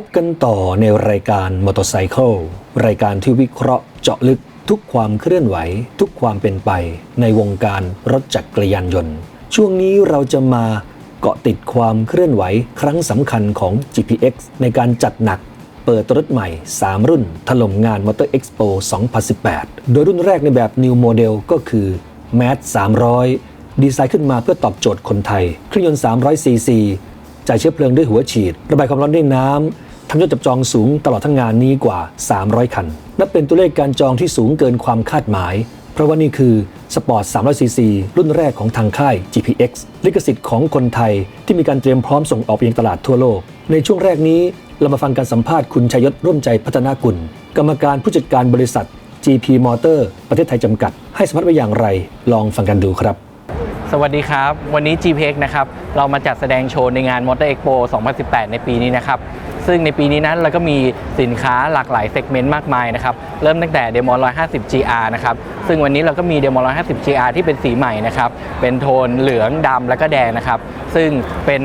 พบกันต่อในรายการมอเตอร์ไซค์รายการที่วิเคราะห์เจาะลึกทุกความเคลื่อนไหว ทุกความเป็นไป ในวงการรถจักรยานยนต์ ช่วงนี้เราจะมาเกาะติดความเคลื่อนไหวครั้งสำคัญของ GPX ในการจัดหนักเปิดรถใหม่ 3 รุ่น ถล่มงาน Motor Expo 2018 โดยรุ่นแรกในแบบ New Model ก็คือ MAT 300 ดีไซน์ขึ้นมาเพื่อตอบโจทย์คนไทย เครื่องยนต์300 cc จ่ายเชื้อเพลิงด้วยหัวฉีด ระบายความร้อนด้วยน้ำ ทำยอดจับจองสูงตลอดทั้งงานนี้กว่า 300 คัน นับเป็นตัวเลขการจองที่สูงเกินความคาดหมาย เพราะว่านี่คือสปอร์ต 300cc รุ่นแรกของทางค่าย GPX ลิขสิทธิ์ของคนไทยที่มีการเตรียมพร้อมส่งออกไปยังตลาดทั่วโลก ในช่วงแรกนี้เรามาฟังการสัมภาษณ์คุณชัยยศร่วมใจพัฒนากุล กรรมการผู้จัดการบริษัท GP Motor ประเทศไทยจำกัด ให้สัมภาษณ์ไว้อย่างไร ลองฟังกันดูครับ สวัสดีครับ วันนี้ GPX นะครับ เรามาจัดแสดงโชว์ในงาน Motor Expo 2018 ในปีนี้นะครับ ซึ่งในปีนี้นั้นเราก็มีสินค้าหลากหลายเซกเมนต์มากมายนะครับเริ่มตั้งแต่ Demo 150 GR นะครับซึ่งวันนี้เราก็มี Demo 150 GR ที่เป็นสีใหม่นะครับเป็นโทนเหลืองดำและก็แดงนะครับซึ่งเป็น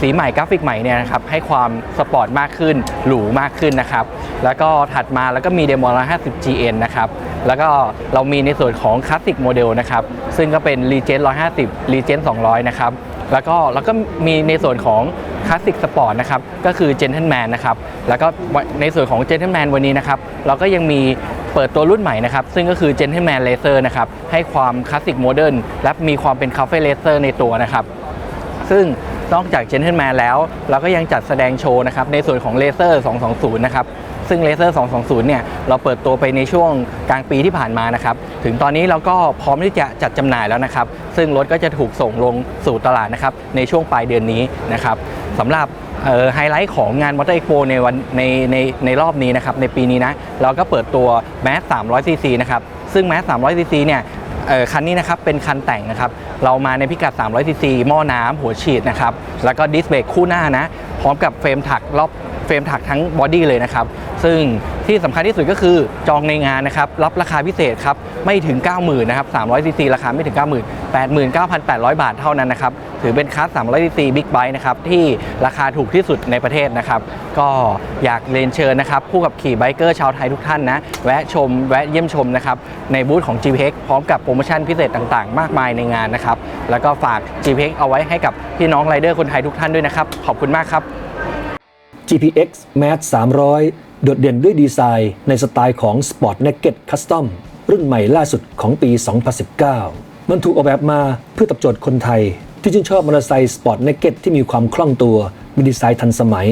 สีใหม่กราฟิกใหม่เนี่ยนะครับให้ความสปอร์ตมากขึ้นหรูมากขึ้นนะครับแล้วก็ถัดมาแล้วก็มี Demo 150 GN นะครับแล้วก็เรามีในส่วนของคลาสสิกโมเดลนะครับซึ่งก็เป็น Regent 150 Regent 200 นะครับแล้วก็แล้วก็มีในส่วนของ คลาสสิกสปอร์ตนะครับก็คือเจนเทนแมนนะครับแล้วก็ในส่วนของเจนเทนแมนวันนี้นะครับเราก็ยังมีเปิดตัวรุ่นใหม่นะครับ ซึ่งก็คือ Gentleman Racer นะครับ ให้ความคลาสสิกโมเดิร์นและมีความเป็นคาเฟ่เลเซอร์ในตัวนะครับ ซึ่งนอกจาก Gentleman แล้ว เราก็ยังจัดแสดงโชว์นะครับ ในส่วนของเลเซอร์220 นะครับ ซึ่ง Laser 220 เนี่ย เราเปิดตัวไปในช่วงกลางปีที่ผ่านมานะครับ ถึงตอนนี้เราก็พร้อมที่จะจัดจำหน่ายแล้วนะครับ ซึ่งรถก็จะถูกส่งลงสู่ตลาดนะครับ ในช่วงปลายเดือนนี้นะครับสำหรับไฮไลท์ของงาน Motor Expo ในวันในในในรอบนี้นะครับ ในปีนี้นะ เราก็เปิดตัว Mass 300cc นะครับ ซึ่ง Mass 300cc เนี่ยคันนี้นะครับเป็นคันแต่งนะครับ เรามาในพิกัด 300ซีซีหม้อน้ำหัวฉีดนะครับ แล้วก็ดิสเบรกคู่หน้านะ พร้อมกับเฟรมถักรอบ รมถักทั้งบอดี้เลยนะครับ ซึ่งที่สำคัญที่สุดก็คือจองในงานนะครับ รับราคาพิเศษครับ ไม่ถึง 90,000นะครับ300ซีซีราคาไม่ถึง 90,000 89,800 บาทเท่านั้นนะครับ ถือเป็นคลาส300ซีซีบิ๊กไบค์นะครับ ที่ราคาถูกที่สุดในประเทศนะครับ ก็อยากเรียนเชิญนะครับ ผู้กับขี่ไบเกอร์ชาวไทยทุกท่านนะ แวะชม แวะเยี่ยมชมนะครับ ในบูธของ GPX พร้อมกับโปรโมชั่นพิเศษต่างๆ มากมายในงานนะครับ แล้วก็ฝาก GPX เอาไว้ให้กับพี่น้องไรเดอร์คนไทยทุกท่านด้วยนะครับ ขอบคุณมากครับ GPX Max 300 โดดเด่นด้วยดีไซน์ในสไตล์ของ Sport Naked Custom รุ่นใหม่ล่าสุดของปี 2019 มันถูกออกแบบมาเพื่อตอบโจทย์คนไทย ที่ชื่นชอบมอเตอร์ไซค์ Sport Naked ที่มีความคล่องตัว มีดีไซน์ทันสมัย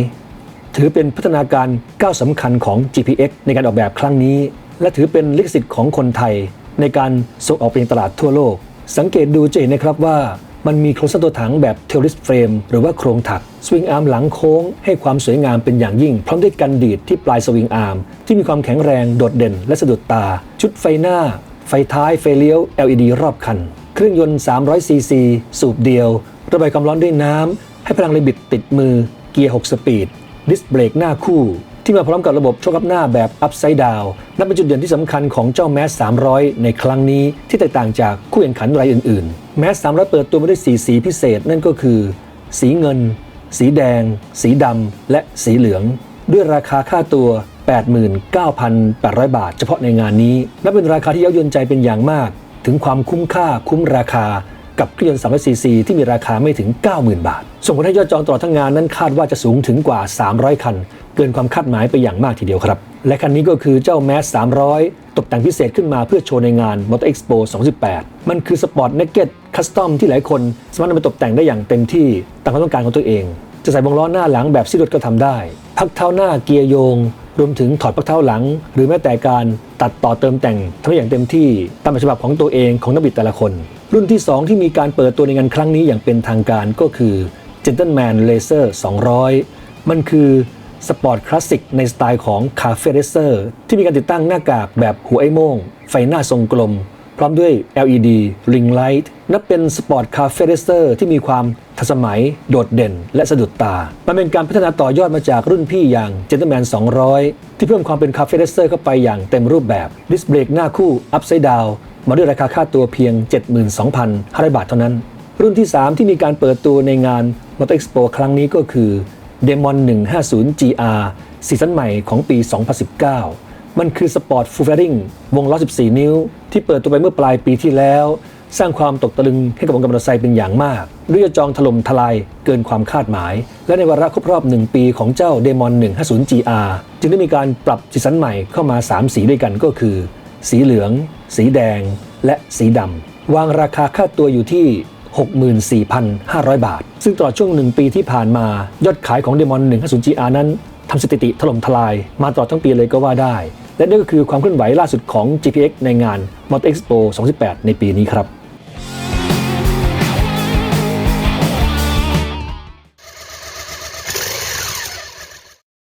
ถือเป็นพัฒนาการก้าวสำคัญของ GPX ในการออกแบบครั้งนี้ และถือเป็นลิขสิทธิ์ของคนไทย ในการส่งออกไปยังตลาดทั่วโลก สังเกตดูจะเห็นนะครับว่า มันมีโครงสร้างตัวถังแบบเทลลิสเฟรมหรือว่าโครงถัก สวิงอาร์มหลังโค้งให้ความสวยงามเป็นอย่างยิ่ง พร้อมด้วยกันดีดที่ปลายสวิงอาร์มที่มีความแข็งแรงโดดเด่นและสะดุดตา ชุดไฟหน้า ไฟท้ายไฟเลี้ยว LED รอบคัน เครื่องยนต์ 300 ซีซี สูบเดียว ระบายความร้อนด้วยน้ำให้พลังลิบิดติดมือ เกียร์ 6 สปีด ดิสเบรกหน้าคู่ ที่มาพร้อมกับระบบโชคอัพหน้าแบบ Upside Down นับเป็นจุดเด่นที่สำคัญของเจ้า Mass 300 ในครั้งนี้ที่แตกต่างจากคู่แข่งขันรายอื่นๆ Mass 300 เปิดตัวมาด้วยสีสีพิเศษนั่นก็คือ สีเงิน สีแดง สีดำและสีเหลือง ด้วยราคาค่าตัว 89,800 บาท เฉพาะในงานนี้นับเป็นราคาที่เย้ายวนใจเป็นอย่างมาก ถึงความคุ้มค่าคุ้มราคา กับเครื่องยนต์300ซีซีที่มีราคาไม่ถึง 90,000 บาท ส่งผลให้ยอดจองตลอดทั้งงานนั้นคาดว่าจะสูงถึงกว่า 300 คัน เกินความคาดหมายไปอย่างมากทีเดียวครับ และคันนี้ก็คือเจ้า Mass 300 ตกแต่งพิเศษขึ้นมาเพื่อโชว์ในงาน Motor Expo 2018 มันคือ Sport Naked Custom ที่หลายคนสามารถนำไปตกแต่งได้อย่างเต็มที่ตามความต้องการของตัวเอง จะใส่วงล้อหน้าหลังแบบซิรถก็ทำได้ พักเท้าหน้าเกียร์โยง รวมถึงถอดพักเท้าหลัง หรือแม้แต่การตัดต่อเติมแต่งทำอย่างเต็มที่ตามฉบับของตัวเองของนักบิดแต่ละคน รุ่นที่ 2 ที่มีการเปิดตัวในงานครั้งนี้อย่างเป็นทางการก็คือ Gentleman Laser 200 มันคือสปอร์ตคลาสสิกในสไตล์ของคาเฟ่เรเซอร์ที่มีการติดตั้งหน้ากากแบบหัวไอ้โม่ง ไฟหน้าทรงกลม พร้อมด้วย LED Ring Light นับเป็นสปอร์ตคาเฟ่เรสเซอร์ที่มีความทันสมัย โดดเด่น และสะดุดตา มันเป็นการพัฒนาต่อยอดมาจากรุ่นพี่อย่าง Gentleman 200 ที่เพิ่มความเป็นคาเฟ่เรสเซอร์เข้าไปอย่างเต็มรูปแบบ ดิสเบรกหน้าคู่ Upside Down มาด้วยราคาค่าตัวเพียง 72,500 บาทเท่านั้น รุ่นที่ 3 ที่มีการเปิดตัวในงาน Motor Expo ครั้งนี้ก็คือ Demon 150 GR ซีซั่นใหม่ของปี 2019 มันคือสปอร์ตฟูลเฟริงวงล้อ 14 นิ้ว ที่เปิดตัวไปเมื่อปลายปีที่แล้ว สร้างความตกตะลึงให้กับวงการมอเตอร์ไซค์เป็นอย่างมากด้วยจองถล่มทลายเกินความคาดหมาย และในวาระครบรอบ 1 ปีของเจ้า Demon 150 GR จึงได้มีการปรับซีซันใหม่เข้ามา 3 สีด้วยกันก็คือ สีเหลือง สีแดง และสีดำวางราคาค่าตัวอยู่ที่64,500 บาท ซึ่งตลอดช่วงหนึ่งปีที่ผ่านมา ยอดขายของ Demon 150 GR นั้นทำสถิติถล่มทลายมาตลอดทั้งปีเลยก็ว่าได้ และนี่ก็คือความเคลื่อนไหวล่าสุดของ GPX ในงาน Motor Expo 2018 ในปีนี้ครับ